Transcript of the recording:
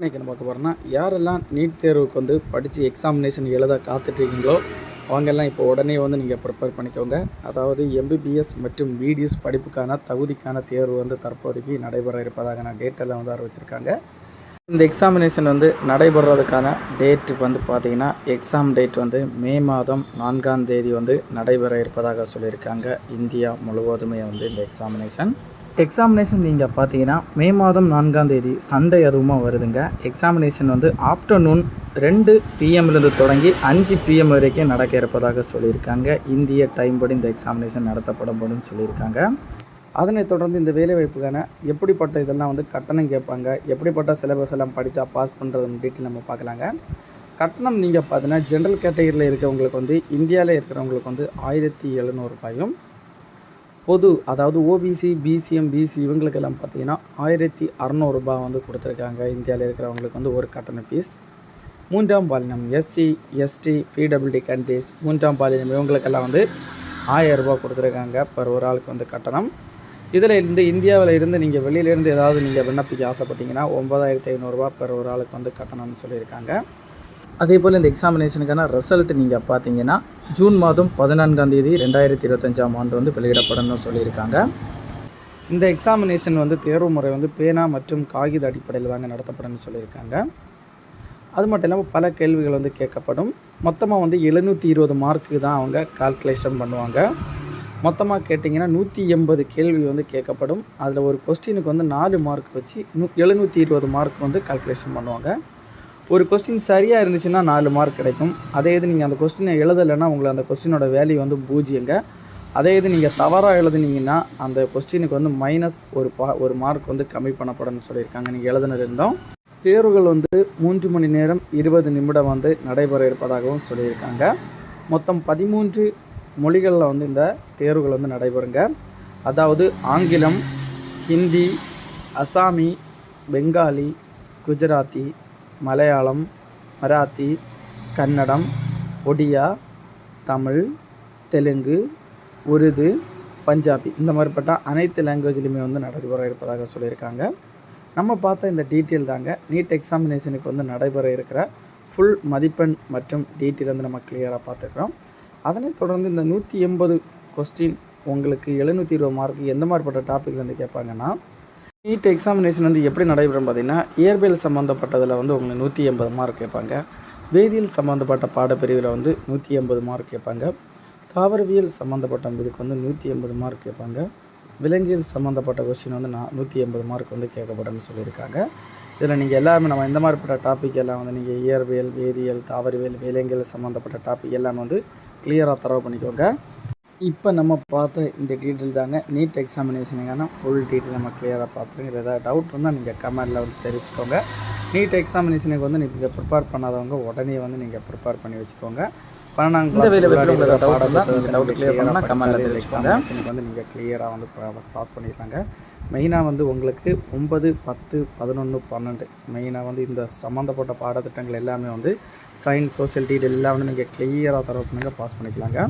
இன்றைக்கி என்ன பார்க்க போகிறோம்னா யாரெல்லாம் நீட் தேர்வுக்கு வந்து படித்து எக்ஸாமினேஷன் எழுத காத்துட்ருக்கீங்களோ அவங்கெல்லாம் இப்போ உடனே வந்து நீங்கள் ப்ரிப்பேர் பண்ணிக்கோங்க. அதாவது எம்பிபிஎஸ் மற்றும் பிடிஎஸ் படிப்புக்கான தகுதிக்கான தேர்வு வந்து தற்போதைக்கு நடைபெற இருப்பதாக நான் டேட்டெல்லாம் வந்து அறிவிச்சிருக்காங்க. இந்த எக்ஸாமினேஷன் வந்து நடைபெறதுக்கான டேட் வந்து பார்த்திங்கன்னா எக்ஸாம் டேட் வந்து மே மாதம் நான்காம் தேதி வந்து நடைபெற இருப்பதாக சொல்லியிருக்காங்க. இந்தியா முழுவதுமே வந்து இந்த எக்ஸாமினேஷன் எக்ஸாமினேஷன் நீங்கள் பார்த்தீங்கன்னா மே மாதம் நான்காம் தேதி சண்டே அதுவுமா வருதுங்க. எக்ஸாமினேஷன் வந்து ஆஃப்டர்நூன் ரெண்டு பிஎம்லேருந்து தொடங்கி அஞ்சு பிஎம் வரைக்கும் நடக்க இருப்பதாக சொல்லியிருக்காங்க. இந்திய டைம் படி இந்த எக்ஸாமினேஷன் நடத்தப்படப்படும் சொல்லியிருக்காங்க. அதனைத் தொடர்ந்து இந்த வேலைவாய்ப்புக்கான எப்படிப்பட்ட இதெல்லாம் வந்து கட்டணம் கேட்பாங்க எப்படிப்பட்ட சிலபஸ் எல்லாம் படித்தா பாஸ் பண்ணுறது டீட்டெயில் நம்ம பார்க்கலாங்க. கட்டணம் நீங்கள் பார்த்தீங்கன்னா ஜென்ரல் கேட்டகரியில் இருக்கிறவங்களுக்கு வந்து இந்தியாவில் இருக்கிறவங்களுக்கு வந்து ஆயிரத்தி எழுநூறுபாயும் பொது அதாவது ஓபிசி பிசிஎம் பிசி இவங்களுக்கெல்லாம் பார்த்தீங்கன்னா ஆயிரத்தி அறநூறுபா வந்து கொடுத்துருக்காங்க. இந்தியாவில் இருக்கிறவங்களுக்கு வந்து ஒரு கட்டண ஃபீஸ் மூன்றாம் பாலினம் எஸ்சி எஸ்டி பிடபிள்டி கண்ட்ரிஸ் மூன்றாம் பாலினம் இவங்களுக்கெல்லாம் வந்து ஆயிரம் கொடுத்துருக்காங்க பர் ஒரு ஆளுக்கு வந்து கட்டணம். இதில் இருந்து இந்தியாவில் இருந்து நீங்கள் வெளியிலேருந்து ஏதாவது நீங்கள் விண்ணப்பிக்க ஆசைப்பட்டீங்கன்னா ஒம்பதாயிரத்தி ஐநூறுரூவா பர் ஒரு ஆளுக்கு வந்து கட்டணம்னு சொல்லியிருக்காங்க. அதே போல் இந்த எக்ஸாமினேஷனுக்கான ரிசல்ட் நீங்கள் பார்த்தீங்கன்னா ஜூன் மாதம் பதினான்காம் தேதி ரெண்டாயிரத்தி இருபத்தஞ்சாம் ஆண்டு வந்து வெளியிடப்படணும்னு சொல்லியிருக்காங்க. இந்த எக்ஸாமினேஷன் வந்து தேர்வு முறை வந்து பேனா மற்றும் காகித அடிப்படையில் தாங்க நடத்தப்படும்னு சொல்லியிருக்காங்க. அது மட்டும் இல்லாமல் பல கேள்விகள் வந்து கேட்கப்படும். மொத்தமாக வந்து எழுநூற்றி இருபது மார்க்கு தான் அவங்க கால்குலேஷன் பண்ணுவாங்க. மொத்தமாக கேட்டிங்கன்னா நூற்றி எண்பது கேள்வி வந்து கேட்கப்படும். அதில் ஒரு கொஸ்டினுக்கு வந்து நாலு மார்க் வச்சு நூ எழுநூற்றி இருபது மார்க் வந்து கால்குலேஷன் பண்ணுவாங்க. ஒரு கொஸ்டின் சரியாக இருந்துச்சுன்னா நாலு மார்க் கிடைக்கும். அதே இது நீங்கள் அந்த கொஸ்டினை எழுதலைன்னா உங்களை அந்த கொஸ்டினோட வேல்யூ வந்து பூஜ்ஜியங்க. அதே இது நீங்கள் தவறாக எழுதுனீங்கன்னா அந்த கொஸ்டினுக்கு வந்து மைனஸ் ஒரு பா ஒரு மார்க் வந்து கம்மி பண்ணப்படும்னு சொல்லியிருக்காங்க. நீங்கள் எழுதுனதுருந்தோம் தேர்வுகள் வந்து மூன்று மணி நேரம் இருபது நிமிடம் வந்து நடைபெற இருப்பதாகவும் சொல்லியிருக்காங்க. மொத்தம் பதிமூன்று மொழிகளில் வந்து இந்த தேர்வுகள் வந்து நடைபெறுங்க. அதாவது ஆங்கிலம் ஹிந்தி அசாமி பெங்காலி குஜராத்தி மலையாளம் மராத்தி கன்னடம் ஒடியா தமிழ் தெலுங்கு உருது பஞ்சாபி இந்த மாதிரிப்பட்ட அனைத்து லாங்குவேஜ்லையுமே வந்து நடைபெற இருப்பதாக சொல்லியிருக்காங்க. நம்ம பார்த்த இந்த டீட்டெயில் தாங்க நீட் எக்ஸாமினேஷனுக்கு வந்து நடைபெற இருக்கிற ஃபுல் மதிப்பெண் மற்றும் டீட்டெயில் வந்து நம்ம கிளியராக பார்த்துக்கிறோம். அதனைத் தொடர்ந்து இந்த நூற்றி எண்பது கொஸ்டின் உங்களுக்கு எழுநூற்றி இருபது மார்க் எந்த மாதிரிப்பட்ட டாப்பிக்லேருந்து வந்து கேட்பாங்கன்னா நீட் எக்ஸாமினேஷன் வந்து எப்படி நடைபெறும் பார்த்தீங்கன்னா இயற்பியல் சம்மந்தப்பட்டதில் வந்து உங்களுக்கு நூற்றி எண்பது மார்க் கேட்பாங்க. வேதியியல் சம்மந்தப்பட்ட பாடப்பிரிவில் வந்து நூற்றி எண்பது மார்க் கேட்பாங்க. தாவரவியல் சம்மந்தப்பட்ட இதுக்கு வந்து நூற்றி எண்பது மார்க் கேட்பாங்க. விலங்கியல் சம்மந்தப்பட்ட கொஸ்டின் வந்து நான் நூற்றி எண்பது மார்க் வந்து கேட்கப்படும்னு சொல்லியிருக்காங்க. இதில் நீங்கள் எல்லாருமே நம்ம எந்த மாதிரிப்பட்ட டாபிக் எல்லாம் வந்து நீங்கள் இயற்பியல் வேதியியல் தாவரவியல் விலங்கியல் சம்மந்தப்பட்ட டாபிக் எல்லாம் வந்து கிளியராக தரவு பண்ணிக்கோங்க. இப்போ நம்ம பார்த்த இந்த டீட்டெயில் தாங்க. நீட் எக்ஸாமினேஷனுக்கான ஃபுல் டீட்டெயில் நம்ம கிளியராக பார்த்துருங்க ஏதாவது டவுட் இருந்தால் நீங்கள் கமெண்டில் வந்து தெரிவிச்சுக்கோங்க நீட் எக்ஸாமினேஷனுக்கு வந்து நீங்கள் ப்ரிப்பேர் பண்ணாதவங்க உடனே வந்து நீங்கள் ப்ரிப்பேர் பண்ணி வச்சுக்கோங்க. பன்னெண்டாம் கிளாஸ் வந்து நீங்கள் கிளியராக வந்து பாஸ் பண்ணிடலாங்க. மெயினாக வந்து உங்களுக்கு ஒன்பது பத்து பதினொன்று பன்னெண்டு. மெயினாக வந்து இந்த சம்மந்தப்பட்ட பாடத்திட்டங்கள் எல்லாமே வந்து சயின்ஸ் சோஷியல் டீட்டெயில் எல்லாம் வந்து நீங்கள் கிளியராக தரவு பாஸ் பண்ணிக்கலாங்க.